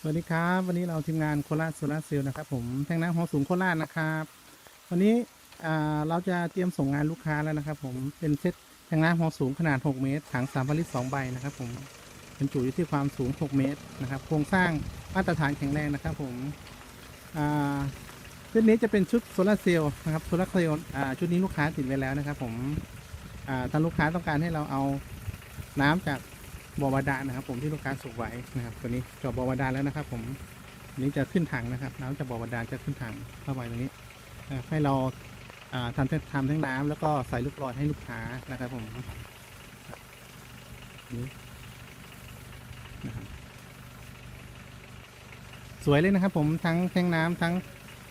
สวัสดีครับ วันนี้เราทีมงานโคราชโซลาร์เซลล์นะครับ ผมแท่งน้ำหอสูงโคราชนะครับ วันนี้เราจะเตรียมส่งงานลูกค้าแล้วนะครับ ผมเป็นเซตแท่งน้ำหอสูงขนาด 6 เมตร ถัง3ลิตร2ใบนะครับ ผมบรรจุอยู่ที่ความสูง 6 เมตรนะครับ โครงสร้างมาตรฐานแข็งแรงนะครับ ผมชุดนี้จะเป็นชุดโซลาร์เซลล์นะครับโซลาร์เซลล์ชุดนี้ลูกค้าติดไว้แล้วนะครับ ผมอ่าทางลูกค้าต้องการให้เราเอาน้ำจาก บอบาดานะครับ ผมที่ลูกค้าสูบไว้นะครับ ตัวนี้จาะบ่อบาดาแล้วนะครับ ผมนี้จะขึ้นถังนะครับ น้ำจากบอบาดาจะขึ้นถังเข้าไปตรงนี้ให้เราทำทำทั้งน้ำแล้วก็ใส่ลูกหลอดให้ลูกค้านะครับผมนี่นะครับสวยเลยนะครับ ผมทั้งแท่งน้ำทั้ง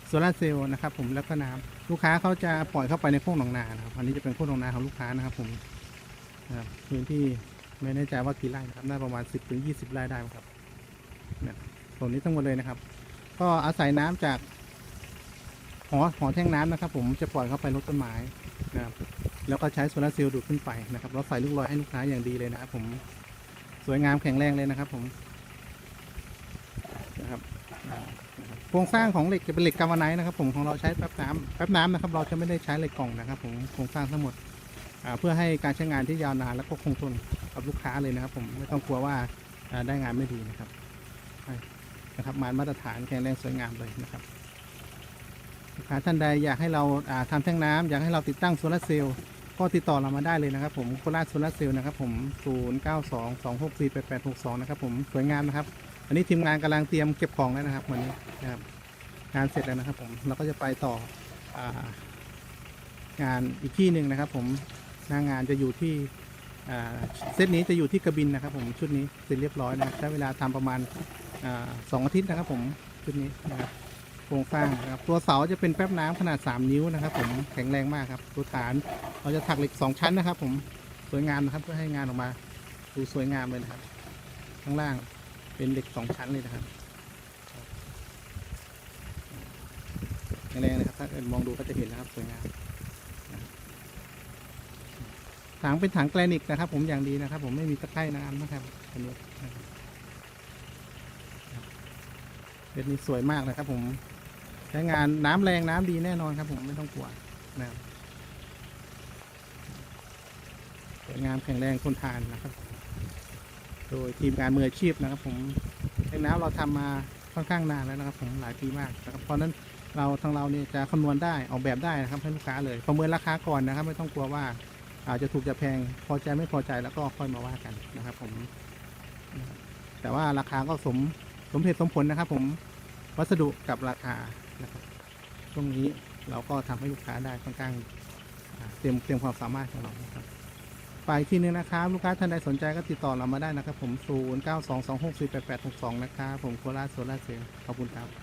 โซลาร์เซลล์นะครับ ผมแล้วก็น้ำลูกค้าเขาจะปล่อยเข้าไปในโค้งหนองนานะครับอันนี้จะเป็นโค้งหนองนาของลูกค้านะครับ ผมนะครับพื้นที่ ไม่แน่ใจว่ากี่ไร่นะครับ น่าประมาณ 10ถึง20 ไร่ได้ครับเนี่ยตรงนี้ทั้งหมดเลยนะครับ ก็อาศัยน้ำจากหอหอแท่งน้ำนะครับ ผมจะปล่อยเข้าไปลดต้นไม้นะครับ แล้วก็ใช้โซลาร์เซลล์ดูดขึ้นไปนะครับแล้วใส่ลูกลอยให้ลูกค้าอย่างดีเลยนะครับ ผมสวยงามแข็งแรงเลยนะครับ ผมนะครับโครงสร้างของเหล็กจะเป็นเหล็กกาวไนท์นะครับ ผมของเราใช้แป๊บน้ำแป๊บน้ำนะครับ เราจะไม่ได้ใช้เหล็กกล่องนะครับ ผมโครงสร้างทั้งหมด เพื่อให้การใช้งานที่ยาวนานและก็คงทนกับลูกค้าเลยนะครับ ผมไม่ต้องกลัวว่าได้งานไม่ดีนะครับนะครับมามาตรฐานแข็งแรงสวยงามเลยนะครับลูกค้าท่านใดอยากให้เราอ่าทำแท่งน้ำอยากให้เราติดตั้งโซลาเซลล์ก็ติดต่อเรามาได้เลยนะครับ ผมโคราชโซลาเซลล์นะครับ ผม 0 9 2 2 6 4 8 8 6 2 นะครับ ผมสวยงามนะครับอันนี้ทีมงานกำลังเตรียมเก็บของแล้วนะครับวันนี้นะครับงานเสร็จแล้วนะครับ ผมเราก็จะไปต่อองานอีกที่หนึ่งนะครับ ผม หน้างานจะอยู่ที่เซตนี้จะอยู่ที่กระบินนะครับ ผมชุดนี้เสร็จเรียบร้อยนะใช้เวลาทำประมาณสองอาทิตย์นะครับ ผมชุดนี้นะครับโครงสร้างนะครับตัวเสาจะเป็นแป๊บน้ำขนาด 3 นิ้วนะครับ ผมแข็งแรงมากครับ ตัวฐานเราจะถักเหล็ก 2 ชั้นนะครับ ผมสวยงามนะครับเพื่อให้งานออกมาดูสวยงามเลยนะครับ ข้างล่างเป็นเหล็ก 2 ชั้นเลยนะครับแข็งแรงนะครับถ้าเกิดมองดูก็จะเห็นนะครับสวยงาม ถังเป็นถังแกรนิกนะครับ ผมอย่างดีนะครับ ผมไม่มีตะไคร่น้ำนะครับอันนี้นเป็นนี้สวยมากนะครับ ผมใช้งานน้ำแรงน้ำดีแน่นอนครับ ผมไม่ต้องกลัวนะครับสวยงามแข็งแรงทนทานนะครับ โดยทีมงานมืออาชีพนะครับ ผมแท่งน้ำเราทำมาค่อนข้างนานแล้วนะครับ ผมหลายปีมากนะครับเพราะฉะนั้นเราทางเราเนี่ยจะคำนวณได้ออกแบบได้นะครับให้ลูกค้าเลยประเมินราคาก่อนนะครับ ไม่ต้องกลัวว่า อาจจะถูกจะแพงพอใจไม่พอใจแล้วก็ค่อยมาว่ากันนะครับ ผม แต่ว่าราคาก็สมสมเหตุสมผลนะครับ ผมวัสดุกับราคานะครับช่วงนี้เราก็ทำให้ลูกค้าได้ค่อนข้างเตรียมเตรียมความสามารถของเรานะครับไปที่นึงนะครับ ลูกค้าท่านใดสนใจก็ติดต่อเรามาได้นะครับ ผม 0 9 2 2 6 4 8 8 6 2 นะครับ ผมโคราชโซลาเซลล์ขอบคุณครับ